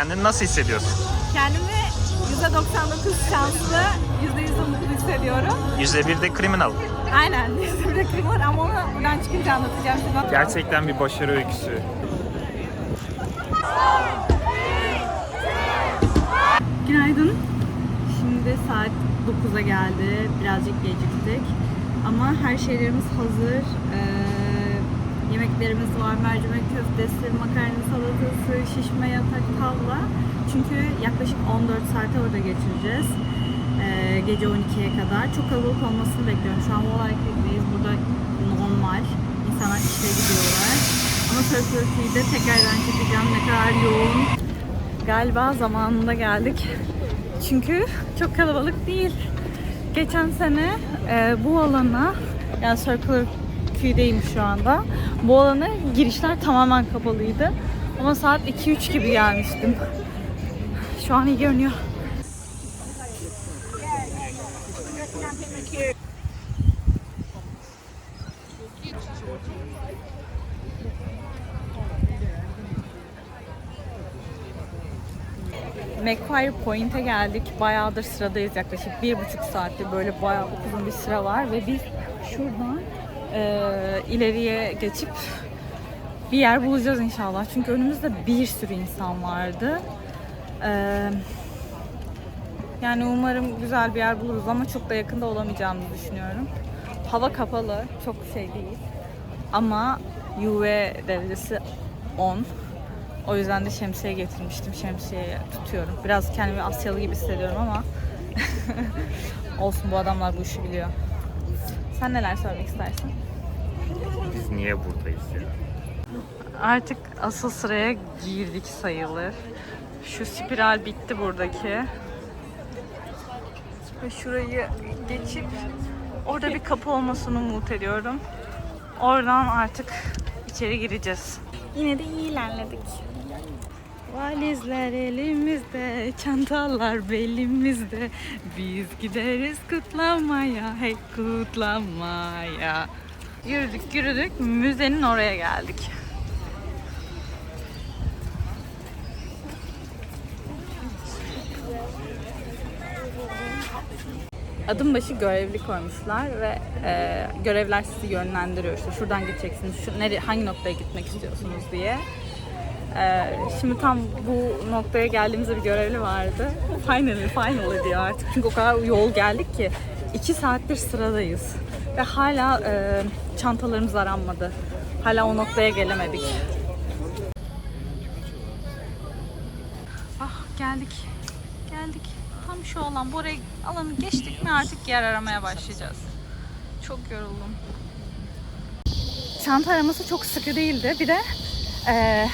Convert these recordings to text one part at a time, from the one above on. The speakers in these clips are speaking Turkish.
Kendini nasıl hissediyorsun? Kendimi %99 şanslı, %100 mutlu hissediyorum. %1 de criminal. Aynen, bir krim var ama onu buradan çıkınca anlatacağım. Şimdi. Gerçekten bir başarı öyküsü. Günaydın. Şimdi saat 9'a geldi. Birazcık geciktik. Ama her şeylerimiz hazır. Yemeklerimiz var. Mercimek köftesi, makarna salatası, şişme yatak, tavla. Çünkü yaklaşık 14 saate orada geçireceğiz. Ee, gece 12'ye kadar. Çok kalabalık olmasını bekliyorum. Şu an Wallach'teyiz. Burada normal. İnsanlar işe gidiyorlar. Ama Circular Quay'de tekrardan çekeceğim. Ne kadar yoğun Galiba zamanında geldik. Çünkü çok kalabalık değil. Geçen sene e, bu alana, yani Circular Quay'deyim şu anda. Bu alana girişler tamamen kapalıydı. Ama saat 2-3 gibi gelmiştim. Şu an iyi görünüyor. Macquarie Point'e geldik. Bayağıdır sıradayız yaklaşık bir buçuk saattir böyle bayağı uzun bir sıra var ve biz şuradan eee, ileriye geçip bir yer bulacağız inşallah. Çünkü önümüzde bir sürü insan vardı. Eee, yani umarım güzel bir yer buluruz ama çok da yakında olamayacağımızı düşünüyorum. Hava kapalı, çok şey değil. Ama UV derecesi 10. O yüzden de şemsiye getirmiştim. Şemsiye tutuyorum. Biraz kendimi Asyalı gibi hissediyorum ama olsun bu adamlar bu işi biliyor. Sen neler söylemek istersin? Biz niye buradayız ya? Artık asıl sıraya girdik sayılır. Şu spiral bitti buradaki. Ve şurayı geçip orada bir kapı olmasını umut ediyorum. Oradan artık içeri gireceğiz. Yine de iyi ilerledik. Valizler elimizde, çantalar belimizde. Biz gideriz kutlamaya, hey kutlamaya. Yürüdük yürüdük, müzenin oraya geldik. adım başı görevli koymuşlar ve e, görevler sizi yönlendiriyor. İşte şuradan gideceksiniz, şu, nere, hangi noktaya gitmek istiyorsunuz diye. E, şimdi tam bu noktaya geldiğimizde bir görevli vardı. Finally, final diyor artık. Çünkü o kadar yol geldik ki. iki saattir sıradayız. Ve hala e, çantalarımız aranmadı. Hala o noktaya gelemedik. Ah geldik. Geldik. Tam şu alan. Bu oraya alanı geçtik mi artık yer aramaya başlayacağız. Çok yoruldum. Çanta araması çok sıkı değildi. Bir de eee,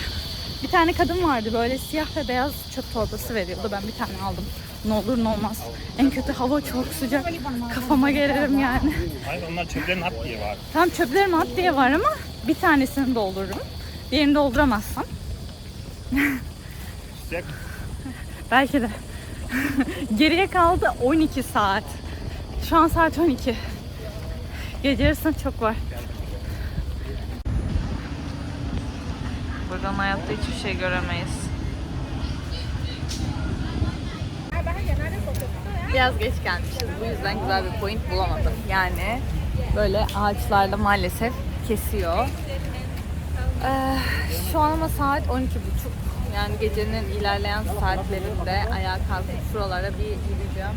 bir tane kadın vardı böyle siyah ve beyaz çöp torbası veriyordu. Ben bir tane aldım. Ne olur ne olmaz. En kötü hava çok sıcak. Kafama gelirim yani. Hayır onlar çöplerin at diye var. Tam çöplerim at diye var ama bir tanesini doldururum. Diğerini dolduramazsam Sıcak. Belki de. Geriye kaldı 12 saat. Şu an saat 12. Gece yarısına çok var. Buradan hayatta hiçbir şey göremeyiz. Biraz geç gelmişiz. Bu yüzden güzel bir point bulamadım. Yani böyle ağaçlarla maalesef kesiyor. Ee, şu an ama saat 12.30. Yani gecenin ilerleyen saatlerinde ayağa kalkıp şuralara bir gideceğim.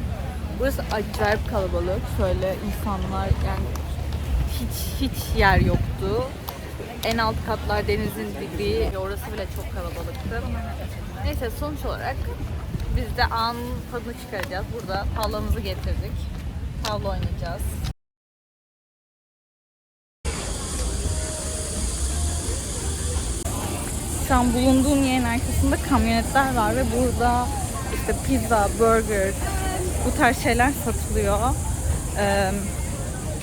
Burası acayip kalabalık. Şöyle insanlar yani hiç hiç yer yoktu. En alt katlar denizin dibi. Orası bile çok kalabalıktı. Neyse sonuç olarak biz de anın tadını çıkaracağız. Burada tavlamızı getirdik. Tavla oynayacağız. Şu an bulunduğum yerin arkasında kamyonetler var ve burada işte pizza, burger, bu tarz şeyler satılıyor. Ee,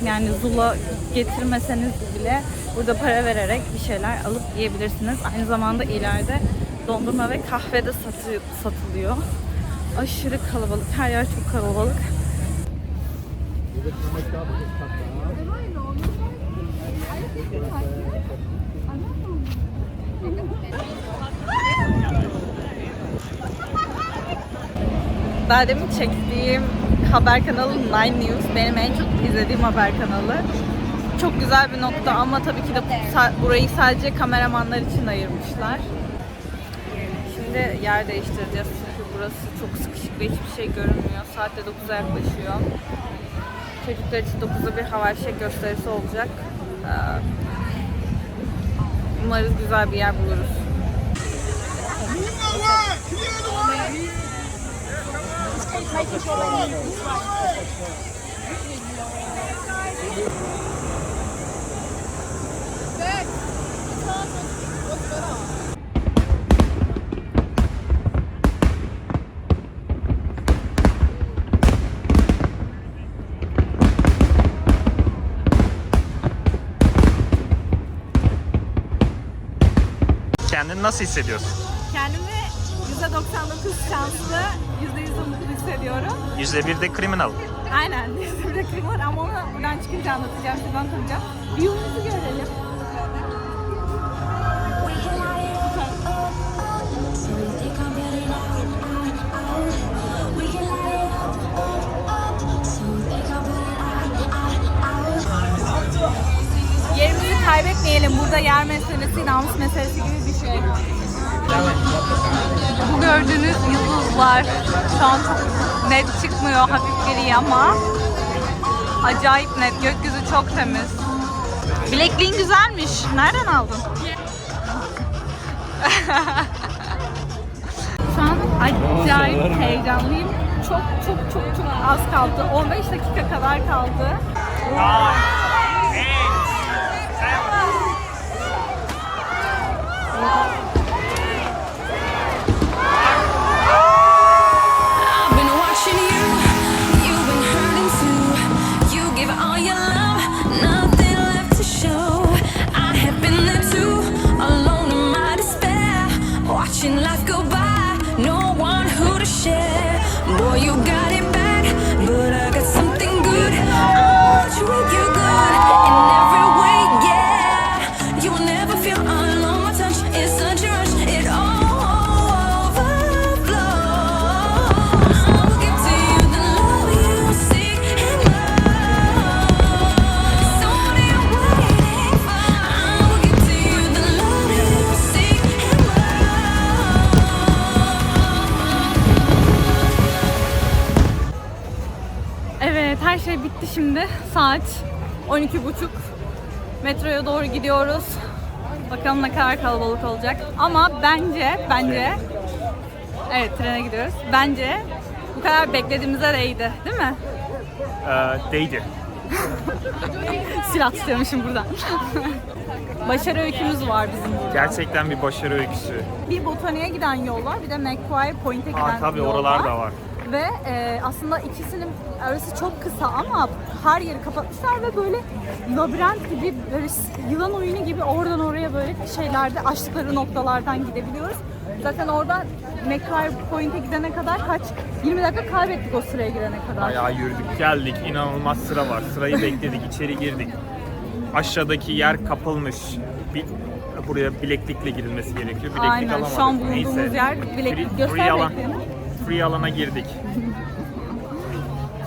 yani zula getirmeseniz bile burada para vererek bir şeyler alıp yiyebilirsiniz. Aynı zamanda ileride dondurma ve kahve de satı- satılıyor. Aşırı kalabalık. Her yer çok kalabalık. daha demin çektiğim haber kanalı Nine News. Benim en çok izlediğim haber kanalı. Çok güzel bir nokta ama tabii ki de burayı sadece kameramanlar için ayırmışlar. Şimdi yer değiştireceğiz çünkü burası çok sıkışık ve hiçbir şey görünmüyor. Saatte 9'a yaklaşıyor. Çocuklar için 9'da bir hava fişek gösterisi olacak. Ee, Umarız güzel bir yer buluruz. Kendini nasıl hissediyorsun? Kendimi %99 şanslı, %100 de mutlu hissediyorum. %1 de criminal. Aynen, bir dakika var ama onu buradan çıkınca anlatacağım, size anlatacağım. Bir yolumuzu görelim. Kaybetmeyelim. Burada yer meselesi, namus meselesi gibi bir şey. Bu gördüğünüz yıldızlar şu an çok net çıkmıyor, hafif gri ama acayip net. Gökyüzü çok temiz. Bilekliğin güzelmiş. Nereden aldın? Şu an acayip heyecanlıyım. Çok çok çok çok az kaldı. 15 dakika kadar kaldı. Thank. 12.30. Metroya doğru gidiyoruz. Bakalım ne kadar kalabalık olacak. Ama bence, bence Evet trene gidiyoruz. Bence bu kadar beklediğimize değdi. Değil mi? Ee, değdi. Silah tutuyormuşum buradan. Başarı öykümüz var bizim burada. Gerçekten bir başarı öyküsü. Bir botaniğe giden yol var, bir de Macquarie Point'e giden Aa, tabii yol oralar var. da var. Ve e, aslında ikisinin arası çok kısa ama her yeri kapatmışlar ve böyle labirent gibi böyle yılan oyunu gibi oradan oraya böyle şeylerde açtıkları noktalardan gidebiliyoruz. Zaten oradan Macquarie Point'e gidene kadar kaç 20 dakika kaybettik o sıraya girene kadar. Bayağı yürüdük geldik. İnanılmaz sıra var. Sırayı bekledik. içeri girdik. Aşağıdaki yer kapılmış. Bir, buraya bileklikle girilmesi gerekiyor. Bileklik Aynen alamadık. şu an bulunduğumuz Neyse. yer bileklik Free- göster free alana girdik.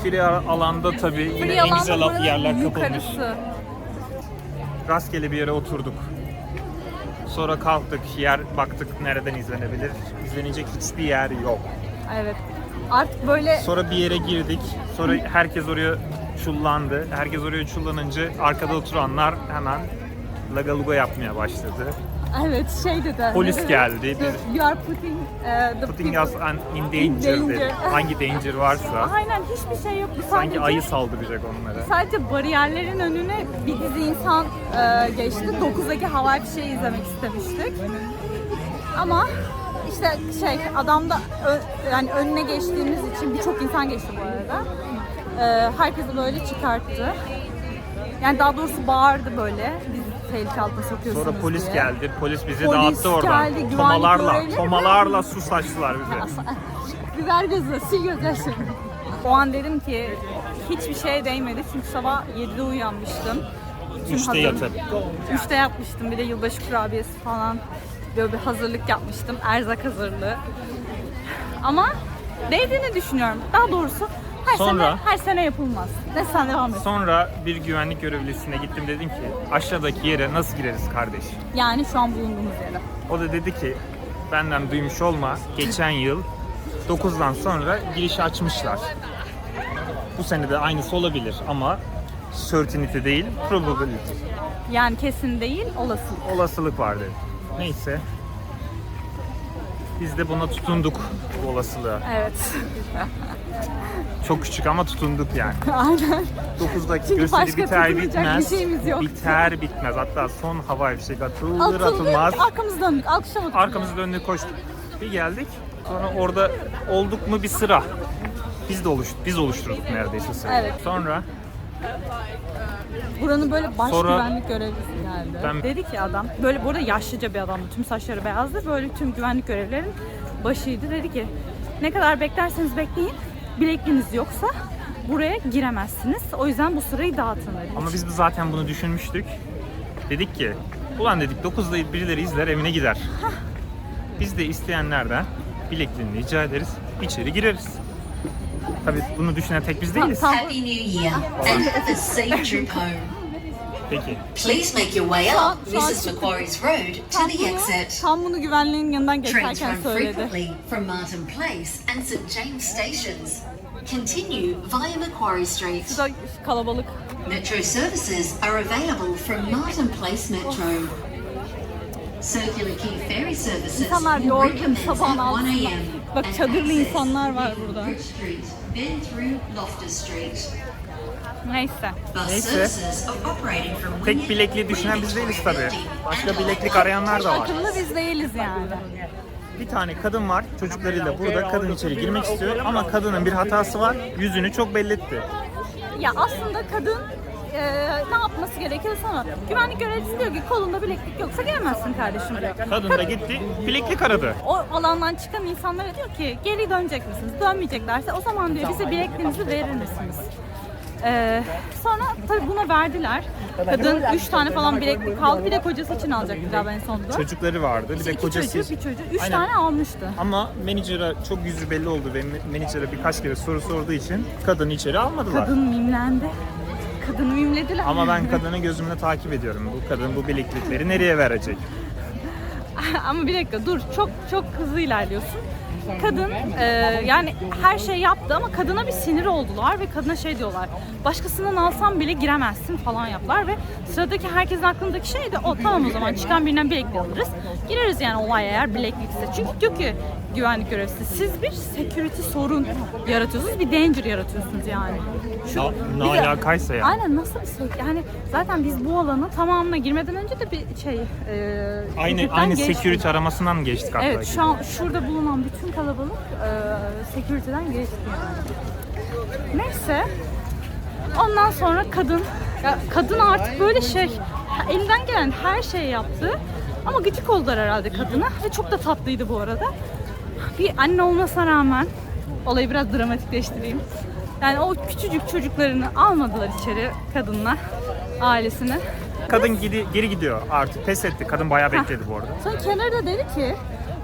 Free alanda tabii yine Free en güzel yerler yukarısı. Rastgele bir yere oturduk. Sonra kalktık, yer baktık nereden izlenebilir. İzlenecek hiçbir yer yok. Evet. Artık böyle Sonra bir yere girdik. Sonra herkes oraya çullandı. Herkes oraya çullanınca arkada oturanlar hemen lagaluga yapmaya başladı. evet şey dedi. Polis geldi. Biz You are putting, uh, the putting people- us an- in danger danger. dedi. Hangi danger varsa. Aynen hiçbir şey yok. Sanki sadece- ayı saldıracak onlara. Sadece bariyerlerin önüne bir dizi insan e, geçti. 9'daki havai fişeği izlemek istemiştik. Ama işte şey adam da ö- yani önüne geçtiğimiz için birçok insan geçti bu arada. E, herkesi böyle çıkarttı. Yani daha doğrusu bağırdı böyle. Tehlike altına sokuyorsunuz Sonra polis diye. geldi. Polis bizi Polis dağıttı oradan. geldi, güvenlik tomalarla, görevlileri- tomalarla su saçtılar bize. Biber gazı, sil gözyaşı. O an dedim ki hiçbir şeye değmedi çünkü sabah 7'de uyanmıştım. Tüm Üçte hazır- yatıp. Üçte yapmıştım bir de yılbaşı kurabiyesi falan. Böyle bir hazırlık yapmıştım. Erzak hazırlığı. Ama Değdiğini düşünüyorum. Daha doğrusu her Sonra- sene her sene yapılmaz. Ne sen devam et. Sonra bir güvenlik görevlisine gittim dedim ki aşağıdaki yere nasıl gireriz kardeş? Yani şu an bulunduğumuz yere. O da dedi ki benden duymuş olma geçen yıl 9'dan sonra girişi açmışlar. Bu sene de aynısı olabilir ama certainty değil probability. Yani kesin değil, olasılık. Olasılık var dedi. Neyse. Biz de buna tutunduk bu olasılığa. Evet. Çok küçük ama tutunduk yani. Aynen. 9'daki Çünkü gösteri başka biter tutulacak bitmez. bir şeyimiz yok. Biter bitmez. Hatta son hava fişek atılır Atıldık, atılmaz. arkamızı döndük, alkışlamadık. Arkamızı döndük koştuk. Bir geldik. Sonra orada olduk mu bir sıra. Biz de oluştuk. Biz oluşturduk neredeyse sırayı. Evet. Sonra Buranın böyle baş Sonra- güvenlik görevlisi geldi. Ben- Dedi ki adam, böyle burada yaşlıca bir adamdı. Tüm saçları beyazdı. Böyle tüm güvenlik görevlilerin başıydı. Dedi ki ne kadar beklerseniz bekleyin. Bilekliğiniz yoksa buraya giremezsiniz. O yüzden bu sırayı dağıtın dedi. ama biz zaten bunu düşünmüştük. Dedik ki ulan dedik 9'da birileri izler evine gider. Biz de isteyenlerden bilekliğini rica ederiz. içeri gireriz. Tabii bunu düşünen tek biz değiliz. Happy New Year and have a safe trip home. Peki. Please make your way up Mrs. Macquarie's Road to the exit. tam bunu güvenliğin yanından Trains geçerken run söyledi. frequently from Martin Place and St James stations. Continue via Macquarie Street. Burada kalabalık. Metro services are available from Martin Place Metro. Circular Quay ferry services İnsanlar will yorgun recommence sabahın at 1 altında. a.m. Bak and çadırlı access insanlar var burada. Bridge Street, then through Loftus Street. Neyse. Neyse. Tek bilekliği düşünen biz değiliz tabii. Başka bileklik arayanlar da var. Akıllı biz değiliz yani. Bir tane kadın var çocuklarıyla burada kadın içeri girmek istiyor ama kadının bir hatası var yüzünü çok belli etti. Ya aslında kadın e, ne yapması gerekiyor sana? Güvenlik görevlisi diyor ki kolunda bileklik yoksa giremezsin kardeşim diyor. Kadın da gitti bileklik aradı. O alandan çıkan insanlara diyor ki geri dönecek misiniz? Dönmeyeceklerse o zaman diyor bize bilekliğinizi verir misiniz? Ee, sonra tabii buna verdiler. Kadın 3 tane falan bileklik kaldı. Bir de kocası için alacaktı galiba en sonunda. Çocukları vardı bir de İki kocası. çocuk, bir çocuk. 3 Aynen. tane almıştı. Ama menajere çok yüzü belli oldu ve menajere birkaç kere soru sorduğu için kadını içeri almadılar. Kadın mimlendi. Kadını mimlediler. Ama ben kadını gözümle takip ediyorum. Bu kadın bu bileklikleri nereye verecek? Ama bir dakika dur çok çok hızlı ilerliyorsun. Kadın e, yani her şey yaptı ama kadına bir sinir oldular ve kadına şey diyorlar. Başkasından alsam bile giremezsin falan yaptılar ve sıradaki herkesin aklındaki şey de o tamam o zaman çıkan birinden bileklik alırız. Gireriz yani olay eğer bileklikse. Çünkü diyor ki güvenlik görevlisi siz bir security sorun yaratıyorsunuz bir danger yaratıyorsunuz yani. Na- bir ne de- alakaysa yani. Aynen nasıl bir şey? Yani zaten biz bu alanı tamamına girmeden önce de bir şey e, Aynı aynı geçtik. security aramasından geçtik hatta. Evet şu an şurada bulunan bütün kalabalık e, security'den geçti yani. Neyse. Ondan sonra kadın ya kadın artık böyle şey elinden gelen her şeyi yaptı. Ama gıcık oldular herhalde kadına ve çok da tatlıydı bu arada. Bir anne olmasına rağmen olayı biraz dramatikleştireyim. Yani o küçücük çocuklarını almadılar içeri kadınlar ailesini. Kadın gidi, geri gidiyor artık pes etti. Kadın bayağı bekledi bu arada. Sonra kenarda dedi ki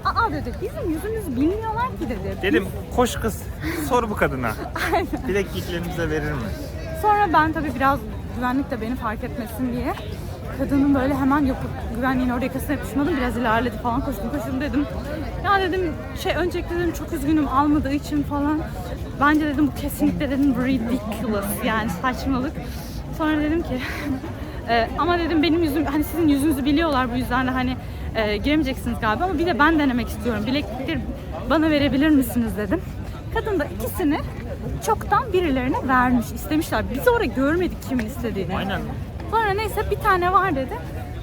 Aa dedi bizim yüzümüzü bilmiyorlar ki dedi. Dedim koş kız sor bu kadına. Bilekliklerimize verir mi? Sonra ben tabii biraz güvenlik de beni fark etmesin diye kadının böyle hemen yapıp güvenliğin oraya yakasına yapışmadım. Biraz ilerledi falan koştum koştum dedim. Ya dedim şey öncelikle dedim çok üzgünüm almadığı için falan. Bence dedim bu kesinlikle dedim ridiculous yani saçmalık. Sonra dedim ki e, ama dedim benim yüzüm hani sizin yüzünüzü biliyorlar bu yüzden de hani e, giremeyeceksiniz galiba ama bir de ben denemek istiyorum. Bileklikleri bana verebilir misiniz dedim. Kadın da ikisini çoktan birilerine vermiş, istemişler. Biz orada görmedik kimin istediğini. Aynen. Sonra neyse bir tane var dedi.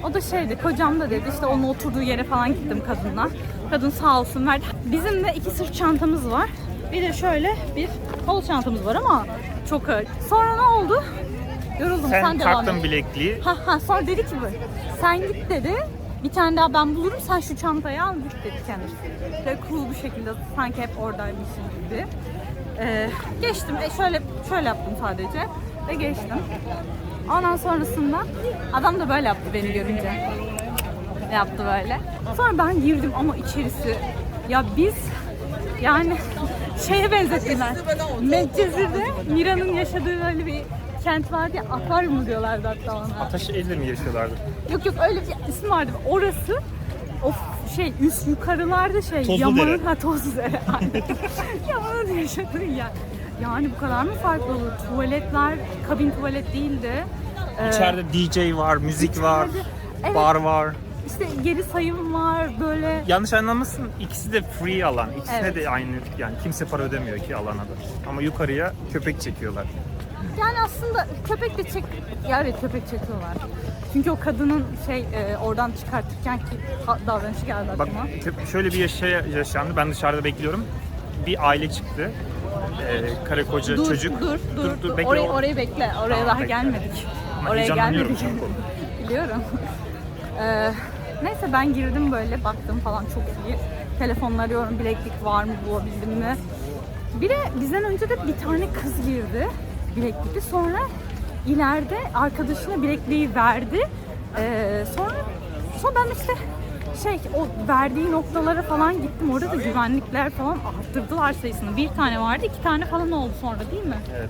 O da şeydi, kocam da dedi işte onun oturduğu yere falan gittim kadınla. Kadın sağ olsun verdi. Bizim de iki sırt çantamız var. Bir de şöyle bir kol çantamız var ama çok ağır. Sonra ne oldu? Yoruldum sen, Sen devam taktın et. bilekliği. Ha ha sonra dedi ki böyle, sen git dedi. Bir tane daha ben bulurum sen şu çantayı al git dedi kendisi. Ve cool bir şekilde sanki hep oradaymışım gibi. Ee, geçtim e, şöyle şöyle yaptım sadece ve geçtim. Ondan sonrasında adam da böyle yaptı beni görünce. Yaptı böyle. Sonra ben girdim ama içerisi ya biz yani şeye benzettiler. Medcezir'de Mira'nın yaşadığı öyle bir kent vardı ya akvaryum diyorlardı hatta ona. Ataş evde mi yaşıyorlardı? Yok yok öyle bir isim vardı. Orası o f- şey üst yukarılarda şey Tozlu yamanın dere. ha tozlu dere. yamanın yaşadığı yer. Yani bu kadar mı farklı olur? Tuvaletler kabin tuvalet değildi. Ee, İçeride DJ var, müzik var, içeride- evet. bar var. işte geri sayım var böyle. Yanlış anlamasın ikisi de free alan. İkisine Evet. de aynı yani kimse para ödemiyor ki alana da. Ama yukarıya köpek çekiyorlar. Yani aslında köpek de çek... Ya evet köpek çekiyorlar. Çünkü o kadının şey e, oradan çıkartırken ki davranışı geldi Bak aklıma. köp- şöyle bir yaşa yaşandı. Ben dışarıda bekliyorum. Bir aile çıktı. Ee, karı koca dur, çocuk. dur, dur, dur. bekle Orayı, orayı bekle. Oraya Tamam, daha bekle. gelmedik. Ama Oraya gelmedik. Biliyorum. Ee, neyse ben girdim böyle baktım falan çok iyi. Telefonla arıyorum bileklik var mı bulabildim mi? Bir de bizden önce de bir tane kız girdi bileklikli. Sonra ileride arkadaşına bilekliği verdi. Ee, sonra sonra ben işte şey o verdiği noktalara falan gittim. Orada da güvenlikler falan arttırdılar sayısını. Bir tane vardı, iki tane falan oldu sonra değil mi? Evet.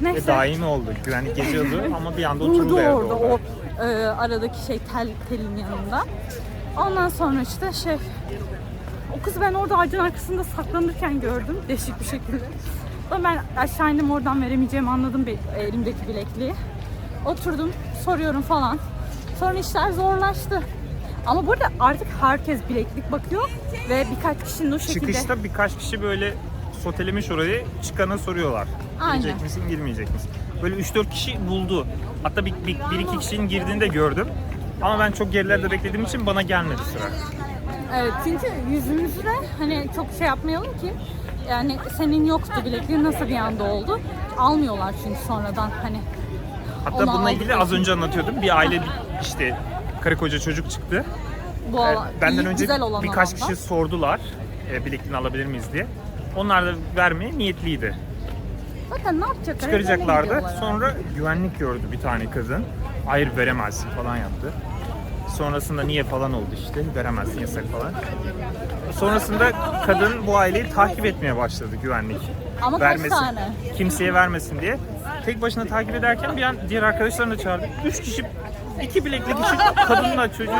Neyse. Ve daimi oldu. Güvenlik geziyordu ama bir anda oturdu orada orada. o e, aradaki şey tel telin yanında. Ondan sonra işte şey o kızı ben orada ağacın arkasında saklanırken gördüm değişik bir şekilde. Ama ben aşağı indim oradan veremeyeceğimi anladım bir elimdeki bilekliği. Oturdum soruyorum falan. Sonra işler zorlaştı. Ama burada artık herkes bileklik bakıyor ve birkaç kişinin o şekilde Çıkışta birkaç kişi böyle sotelemiş orayı çıkana soruyorlar. Aynen. Girecek misin, girmeyecek misin? Böyle 3-4 kişi buldu. Hatta bir, bir, bir iki kişinin girdiğini de gördüm. Ama ben çok gerilerde beklediğim için bana gelmedi sıra. Evet çünkü yüzümüzü de hani çok şey yapmayalım ki yani senin yoktu bilekliğin nasıl bir anda oldu almıyorlar çünkü sonradan hani Hatta Onu bununla ilgili az önce anlatıyordum. Bir aile işte karı koca çocuk çıktı. bu Ee, Benden iyi, önce güzel olan birkaç alanda. kişi sordular e, bilekliğini alabilir miyiz diye. Onlar da vermeye niyetliydi. Zaten ne yapacaklar? Çıkaracaklardı. Sonra güvenlik gördü bir tane kadın. Hayır veremezsin falan yaptı. Sonrasında niye falan oldu işte. Veremezsin yasak falan. Sonrasında kadın bu aileyi takip etmeye başladı güvenlik. Ama kaç tane? Kimseye vermesin diye. Tek başına takip ederken bir an diğer arkadaşlarını da çağırdı. Üç kişi iki bilekli kişi kadınla çocuğu,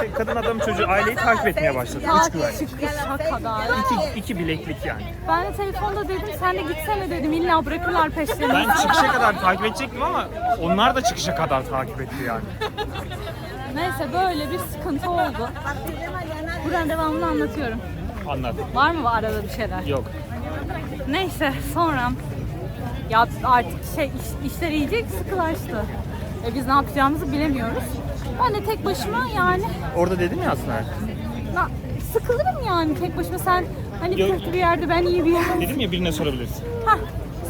şey, kadın adam çocuğu aileyi takip etmeye başladı. Üç çıkışa kadar. İki, iki bileklik yani. Ben de telefonda dedim sen de gitsene dedim illa bırakırlar peşlerini. Ben çıkışa kadar takip edecektim ama onlar da çıkışa kadar takip etti yani. Neyse böyle bir sıkıntı oldu. Buradan devamını anlatıyorum. Anlat. Var mı arada bir şeyler? Yok. Neyse sonra ya artık şey iş- işler iyice sıkılaştı. E biz ne yapacağımızı bilemiyoruz. Ben de tek başıma yani Orada dedim ya aslında. na- sıkılırım yani tek başıma sen hani Yok. kötü bir yerde ben iyi bir yerde. Dedim ya birine sorabilirsin. Hah,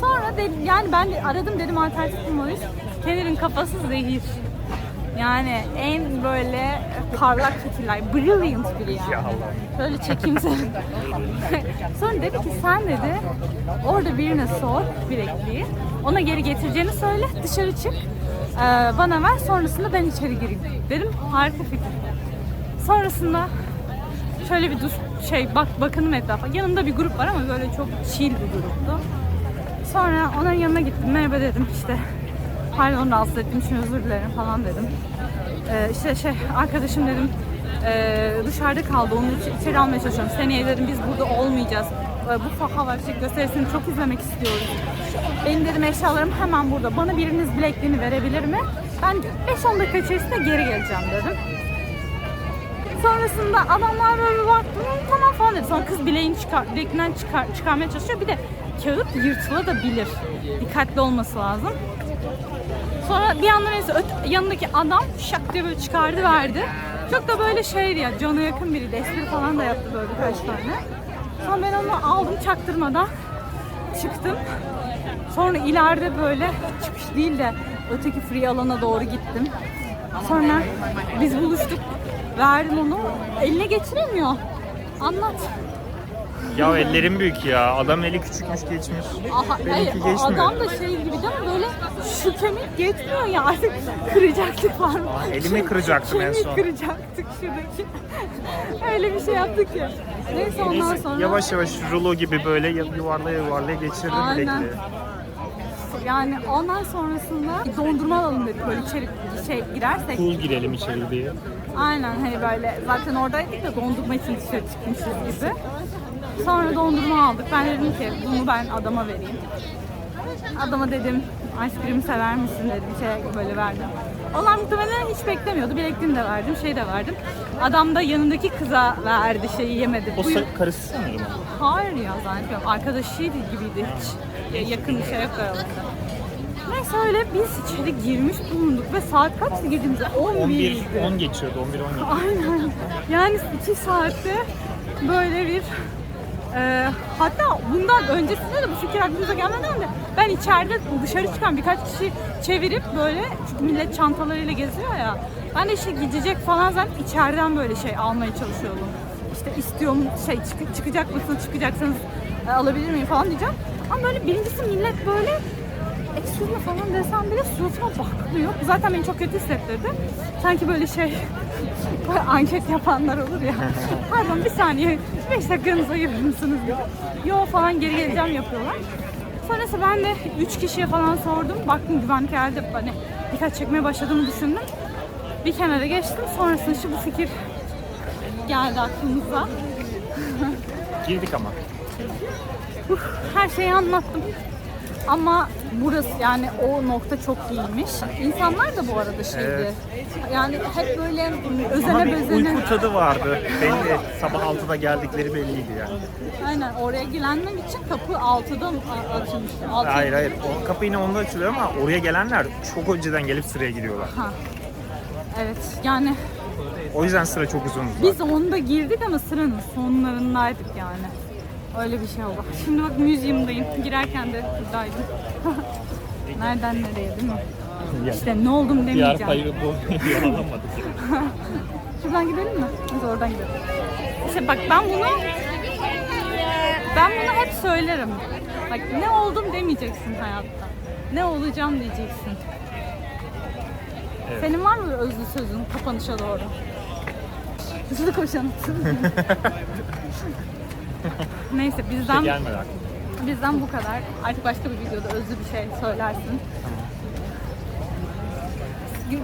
Sonra dedim yani ben de aradım dedim alternatif bulmalıyız. Kenner'in kafası zehir. Yani en böyle parlak fikirler, brilliant biri yani. Ya Allah. Şöyle çekeyim seni. Sonra dedi ki sen dedi orada birine sor bilekliği. Ona geri getireceğini söyle dışarı çık. Ee, bana ver sonrasında ben içeri gireyim. Dedim harika fikir. Sonrasında şöyle bir dur şey bak bakınım etrafa. Yanımda bir grup var ama böyle çok chill bir gruptu. Sonra onların yanına gittim. Merhaba dedim işte. Pardon rahatsız ettiğim için özür dilerim falan dedim. Ee, işte şey arkadaşım dedim ee, dışarıda kaldı. Onu iç- içeri almaya çalışıyorum. Seneye dedim biz burada olmayacağız. Ee, bu Fahavarçık gösterisini çok izlemek istiyoruz. Benim dedim eşyalarım hemen burada. Bana biriniz bilekliğini verebilir mi? Ben 5-10 dakika içerisinde geri geleceğim dedim. Sonrasında adamlar böyle bir baktı, "Hı, tamam falan dedi. Sonra kız bileğini çıkar, bilekliğinden çıkar, çıkarmaya çalışıyor. Bir de kağıt yırtılabilir. Dikkatli olması lazım. Sonra bir anda neyse yanındaki adam şak diye böyle çıkardı verdi. Çok da böyle şeydi ya cana yakın biriydi. Espri falan da yaptı böyle birkaç tane. Sonra ben onu aldım çaktırmadan çıktım. Sonra ileride böyle çıkış değil de öteki free alana doğru gittim. Sonra biz buluştuk. Verdim onu. Eline getiremiyor. Anlat. Ya ellerim büyük ya. Adam eli küçükmüş geçmiş. Aha, Benimki hayır, geçmiyor. adam da şey gibi değil mi? Böyle şu kemik geçmiyor ya artık kıracaktık parmağı. elimi kıracaktım en Kemik son. kıracaktık şuradaki. Öyle bir şey yaptık ya. Neyse ondan Neyse, sonra yavaş yavaş rulo gibi böyle yuvarlaya yuvarlaya geçirdim Aynen. bilekliği. yani ondan sonrasında dondurma alalım dedik böyle içeri şey girersek. Cool girelim içeri diye. Aynen hani böyle zaten oradaydık da dondurma için dışarı çıkmışız gibi. Sonra dondurma aldık. Ben dedim ki bunu ben adama vereyim. Adama dedim ice cream sever misin dedim şey böyle verdim. Onlar muhtemelen hiç beklemiyordu. Bilekliğini de verdim, şey de verdim. Adam da yanındaki kıza verdi şeyi yemedi. O Buyur. karısı sanırım. Hayır ya zannetmiyorum. Arkadaşıydı gibiydi hiç. Ya yakın şey yok aralarında. Neyse öyle biz içeri girmiş bulunduk ve saat kaçtı girdiğimizde? 11 11 idi. 10 geçiyordu 11 10 geçiyordu. Aynen. Yani iki saatte böyle bir e, hatta bundan öncesinde de bu fikir aklımıza gelmeden de ben içeride dışarı çıkan birkaç kişi çevirip böyle çünkü millet çantalarıyla geziyor ya ben de işte gidecek falan zannedip içeriden böyle şey almaya çalışıyordum. İşte istiyorum şey çık- çıkacak mısınız çıkacaksanız e, alabilir miyim falan diyeceğim. Ama böyle birincisi millet böyle excuse falan desem bile suratıma bakmıyor. Zaten beni çok kötü hissettirdi. Sanki böyle şey anket yapanlar olur ya. Pardon bir saniye 5 dakikanızı ayırır mısınız gibi. Yo falan geri geleceğim yapıyorlar. Sonrası ben de 3 kişiye falan sordum. Baktım güvenlik geldi. Hani dikkat çekmeye başladığımı düşündüm. Bir kenara geçtim. Sonrasında işte bu fikir geldi aklımıza. Girdik ama. her şeyi anlattım. Ama burası yani o nokta çok iyiymiş. İnsanlar da bu arada şeydi. Evet. Yani hep böyle Ama özene bir bezene. uyku tadı vardı. Belli. Sabah 6'da geldikleri belliydi yani. Aynen oraya girenmek için kapı 6'da mı a- açılmıştı. 6 Hayır hayır. O kapı yine onda açılıyor ama oraya gelenler çok önceden gelip sıraya giriyorlar. Ha. Evet yani O yüzden sıra çok uzun. biz onda girdik ama sıranın sonlarındaydık yani. Öyle bir şey oldu. Şimdi bak müziğimdeyim. Girerken de buradaydım. Nereden nereye değil mi? İşte ne oldum demeyeceğim. bu yalanamadık. Şuradan gidelim mi? Biz oradan gidelim. İşte bak ben bunu ben bunu hep söylerim. Bak ne oldum demeyeceksin hayatta. Ne olacağım diyeceksin. Evet. Senin var mı özlü sözün kapanışa doğru? Hızlı koşan. Neyse bizden Gelmedi aklıma. bizden bu kadar. Artık başka bir videoda özlü bir şey söylersin.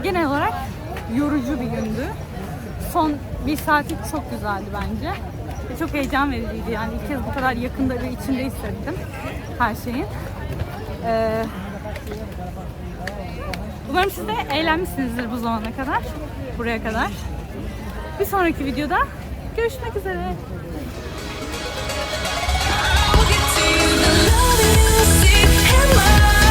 Genel olarak yorucu bir gündü. Son bir saati çok güzeldi bence. Çok heyecan vericiydi yani ilk kez bu kadar yakında ve içinde hissettim her şeyin. Ee, umarım siz de eğlenmişsinizdir bu zamana kadar, buraya kadar. Bir sonraki videoda görüşmek üzere. love